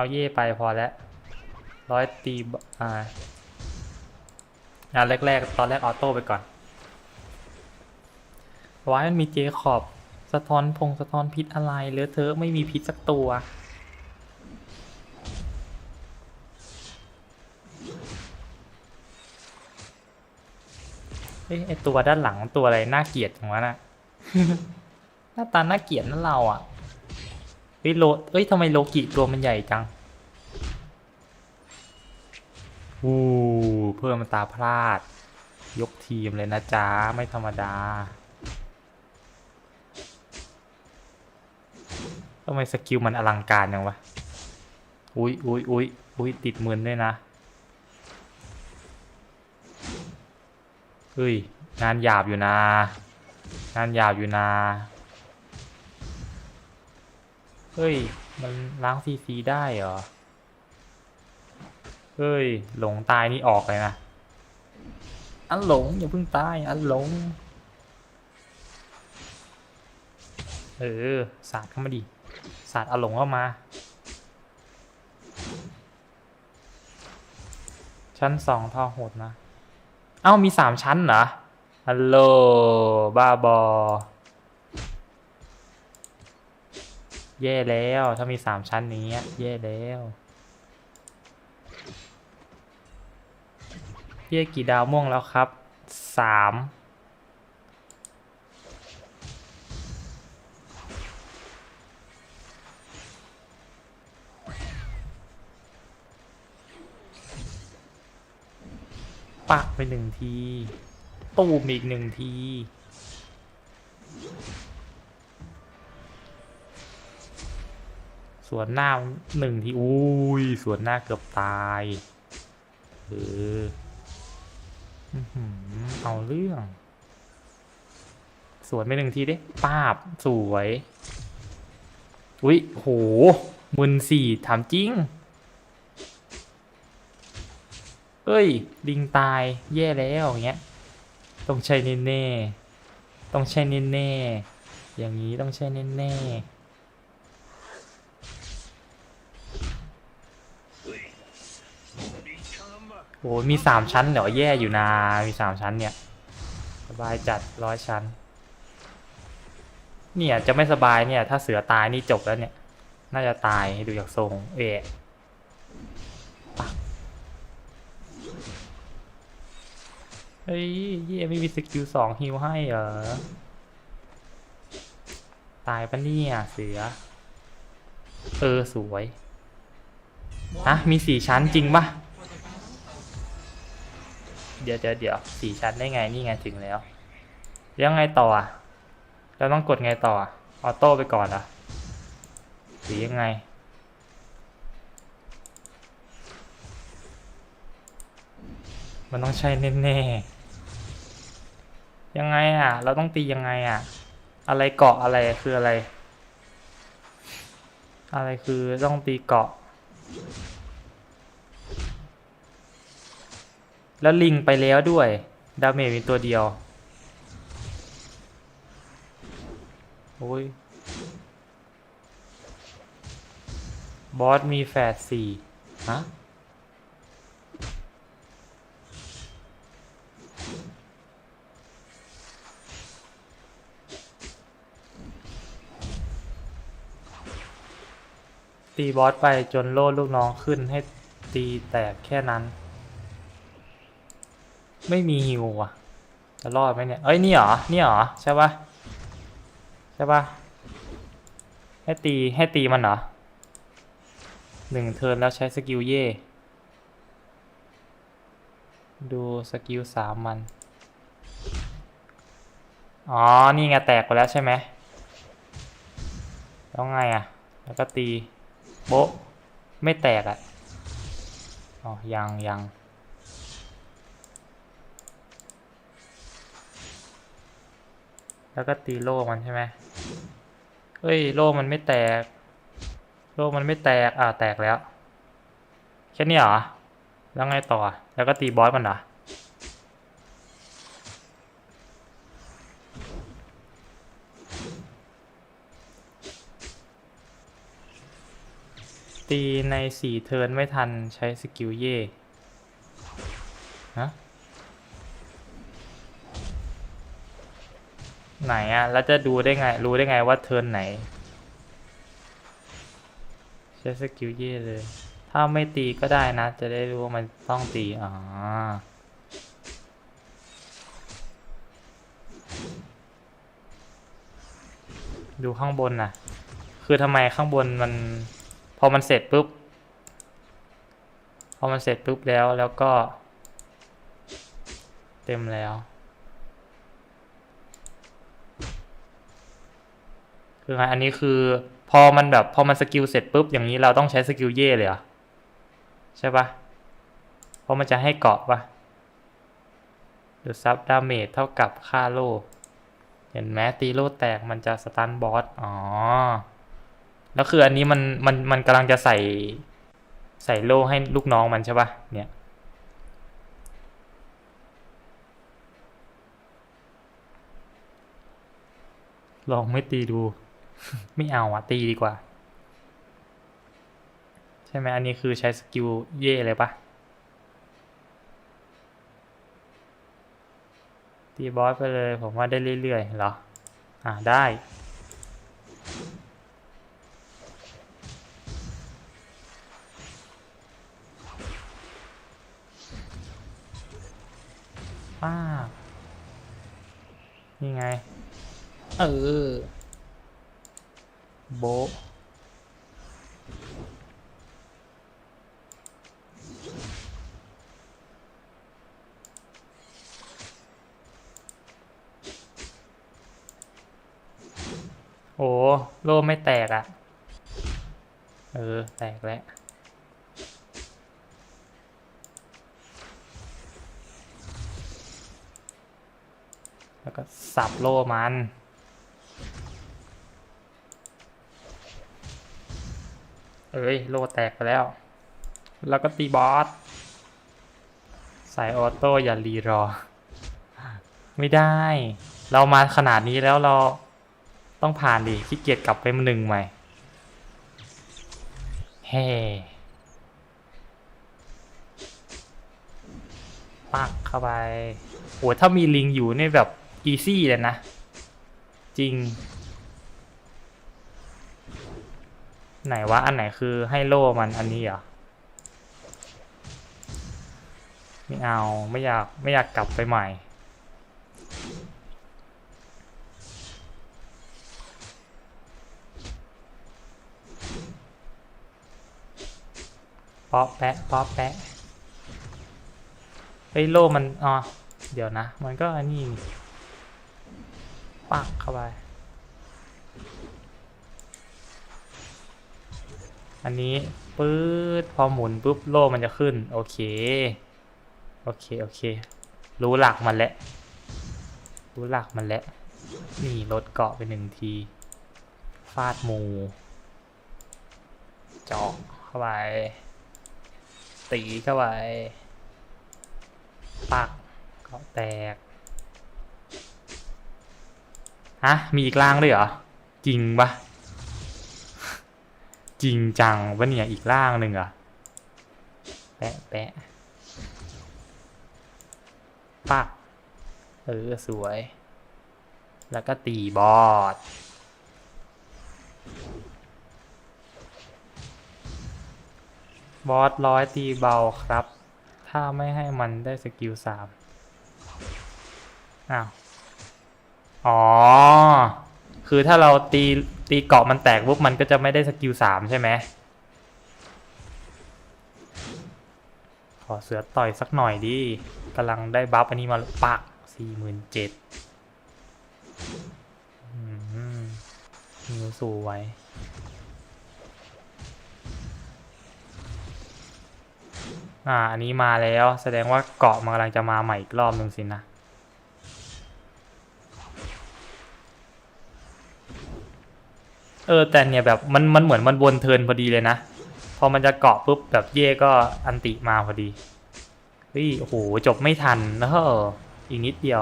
เอาเย่ไปพอแล้วร้อยตีอ่างานแรกๆ ตอนแรกออโต้ไปก่อนวายมันมีเจคอบ สะท้อนพงสะท้อนพิษอะไรเลือเธอะไม่มีพิษสักตัวเอ้ยไอตัวด้านหลังตัวอะไรน่าเกลียดจังวะน่ะ หน้าตาน่าเกลียดนั่นเราอะ เฮ้ยโลเอ้ยทำไมโลกิตัวมันใหญ่จังวู้เพิ่มมันตาพลาด ยกทีมเลยนะจ๊ะ ไม่ธรรมดาทำไมสกิลมันอลังการจังวะ อุ้ยอุ้ยอุ้ยอุ้ยติดมืนด้วยนะ เฮ้ย งานหยาบอยู่นะ งานหยาบอยู่นะ เฮ้ย มันล้างซีซีได้เหรอ เฮ้ย หลงตายนี่ออกเลยนะ อันหลงอย่าเพิ่งตาย อันหลง เออ สาดเข้ามาดิสาดอันหลงเข้ามา ชั้นสองท่อหดนะ เอ้ามีสามชั้นเหรอ ฮัลโหล บ้าบอ แย่แล้วถ้ามีสามชั้นนี้แย่แล้ว เย่กี่ดาวม่วงแล้วครับสามปักไปหนึ่งที ตูมอีกหนึ่งที สวนหน้าหนึ่งทีอุ้ยสวนหน้าเกือบตายเออเอาเรื่อง สวนไปหนึ่งทีดิปาบสวย อุ้ยโหมึนสี่ถามจริง เอ้ย ลิงตายแย่แล้วอย่างเงี้ย ต้องใช่แน่ๆต้องใช่แน่ๆอย่างนี้ต้องใช่แน่ๆ โอ้มีสามชั้นเหรอแย่อยู่นา มีสามชั้นเนี่ย สบายจัดร้อยชั้น เนี่ยจะไม่สบายเนี่ย ถ้าเสือตายนี่จบแล้วเนี่ย น่าจะตายดูจากทรงเอ๊ะปักเฮ้ยเย่ไม่มีสกิลสองฮิวให้เหรอ ตายปะเนี่ยเสือ เออสวย ฮะ มีสี่ชั้นจริงปะ เดี๋ยวเดี๋ยวเดี๋ยวสี่ชั้นได้ไงนี่ไงถึงแล้วแล้วไงต่ออะเราต้องกดไงต่อออโต้ไปก่อนหรอะหรือยังไง มันต้องใช่แน่ๆยังไงอะ เราต้องตียังไงอะ อะไรเกาะอะไรคืออะไร อะไรคือต้องตีเกาะ แล้วลิงไปแล้วด้วย ดาเมจมีตัวเดียว โอ้ย บอสมีแฟดสี่ฮะตีบอสไปจนโล่ลูกน้องขึ้นให้ตีแตกแค่นั้น ไม่มีฮิวอะ จะรอดไหมเนี่ย เอ้ยนี่เหรอ นี่เหรอ ใช่ปะใช่ปะให้ตีให้ตีมันเหรอหนึ่งเทิร์นแล้วใช้สกิลเย่ ดูสกิลสามมัน อ๋อ นี่ไงแตกไปแล้วใช่ไหมแล้วไงอะ แล้วก็ตี โบ๊ะ ไม่แตกอะ อ๋อ ยังยัง แล้วก็ตีโล่มันใช่ไหมเฮ้ยโล่มันไม่แตก โล่มันไม่แตก อ่าแตกแล้ว แค่นี้เหรอ แล้วไงต่อ แล้วก็ตีบอสมันเหรอตีในสี่เทิร์นไม่ทันใช้สกิลเย่ฮะ ไหนอะแล้วจะดูได้ไง รู้ได้ไงว่าเทิร์นไหน ใช้สกิลเย่เลย ถ้าไม่ตีก็ได้นะ จะได้รู้ว่ามันต้องตี อ๋อดูข้างบนนะคือทำไมข้างบนมัน พอมันเสร็จปุ๊บ พอมันเสร็จปุ๊บแล้วแล้วก็ เต็มแล้ว คือไงอันนี้คือ พอมันแบบพอมันสกิลเสร็จปุ๊บอย่างนี้เราต้องใช้สกิลเย่เลยเหรอใช่ปะเพราะมันจะให้เกาะปะดูซับดาเมจเท่ากับค่าโลเห็นไหมตีโลแตกมันจะสตันบอสอ๋อแล้วคืออันนี้มันมันมันกำลังจะใส่ใส่โลให้ลูกน้องมันใช่ปะเนี่ยลองไม่ตีดู ไม่เอาอะตีดีกว่า ใช่ไหมอันนี้คือใช้สกิลเย่เลยปะตีบอสไปเลยผมว่าได้เรื่อยๆเหรอ อ่าได้ป้านี่ไง เออ โบโอ้โล่ไม่แตกอะ่ะ เออ แตกแล้ว แล้วก็สับโล่มัน เอ้ยโลแตกไปแล้ว แล้วก็ตีบอสใส่ออโต้อย่ารีรอ ไม่ได้ เรามาขนาดนี้แล้วเราต้องผ่านดิขี้เกียจกลับไปมาหนึ่งใหม่เฮ้ปักเข้าไปโหถ้ามีลิงอยู่นี่แบบอีซี่เลยนะ จริง ไหนวะ อันไหนคือให้โล่มันอันนี้เหรอ ไม่เอา ไม่อยาก ไม่อยากกลับไปใหม่ ป๊อปแปะ ป๊อปแปะเฮ้โล่มัน อ๋อ เดี๋ยวนะ มันก็อันนี้ปักเข้าไป อันนี้ปื๊ดพอหมุนปุ๊บโล่มันจะขึ้น โอเค โอเค โอเค รู้หลักมันแล้วรู้หลักมันแล้วนี่ลดเกาะไปหนึ่งที ฟาดหมูเจาะเข้าไป ตีเข้าไป ปักเกาะแตก ฮะ มีอีกล่างด้วยเหรอ จริงปะ จริงจังปะเนี่ยอีกล่างหนึ่งอะแปะแปะปักเออสวย แล้วก็ตีบอสบอสร้อยตีเบาครับ ถ้าไม่ให้มันได้สกิลสามอ้าว อ๋อ คือถ้าเราตีตีเกาะมันแตกปุ๊บมันก็จะไม่ได้สกิลสามใช่ไหมขอเสือต่อยสักหน่อยดิกำลังได้บัฟอันนี้มาปักสี่หมื่นเจ็ดนิวสูไว้ อ่า อันนี้มาแล้ว แสดงว่าเกาะมันกำลังจะมาใหม่อีกรอบหนึ่งสินะ เออแต่เนี่ยแบบมันมันเหมือนมันวนเทินพอดีเลยนะ พอมันจะเกาะปุ๊บแบบเย่ก็อันติมาพอดีเฮ้ยโอ้โหจบไม่ทันนะเฮ้ออีกนิดเดียว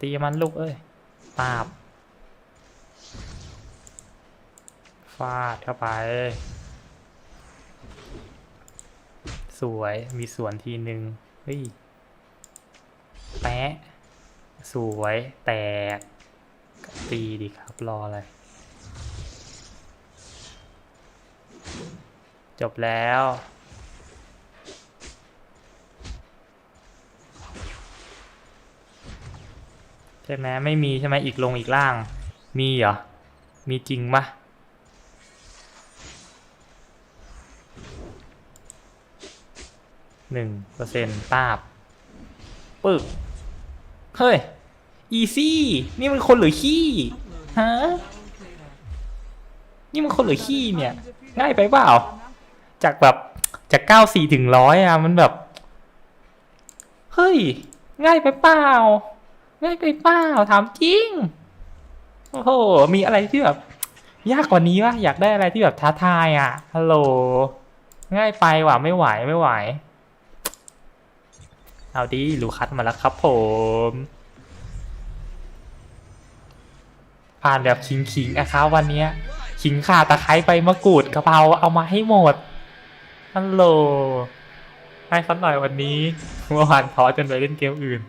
ตีมันลูกเอ้ยปาบฟาดเข้าไป สวยมีสวนทีหนึ่งเฮ้ยแปะ สวยแตกตีดีครับรออะไร จบแล้ว ใช่ไหมไม่มีใช่ไหมอีกลงอีกล่าง มีเหรอ มีจริงปะหนึ่งเปอร์เซ็นต์ปาบปึก เฮ้ย อีซี่ นี่มันคนหรือขี้ ฮะ นี่มันคนหรือขี้เนี่ย ง่ายไปเปล่า จากแบบ จากเก้าสี่ถึงร้อยอะมันแบบ เฮ้ย ง่ายไปเปล่า ง่ายไปเปล่า ถามจริง โอ้โห มีอะไรที่แบบ ยากกว่านี้วะ อยากได้อะไรที่แบบท้าทายอะฮัลโหล ง่ายไปว่ะ ไม่ไหว ไม่ไหว เอาดิลูคัสมาแล้วครับผม ผ่านแบบคิงคิงๆอะครับวันนี้ยขิงข่าตะไคร้ใบมะกรูดกะเพราเอามาให้หมดฮัลโหลให้สักหน่อยวันนี้เมื่อวานท้อจนไปเล่นเกมอื่น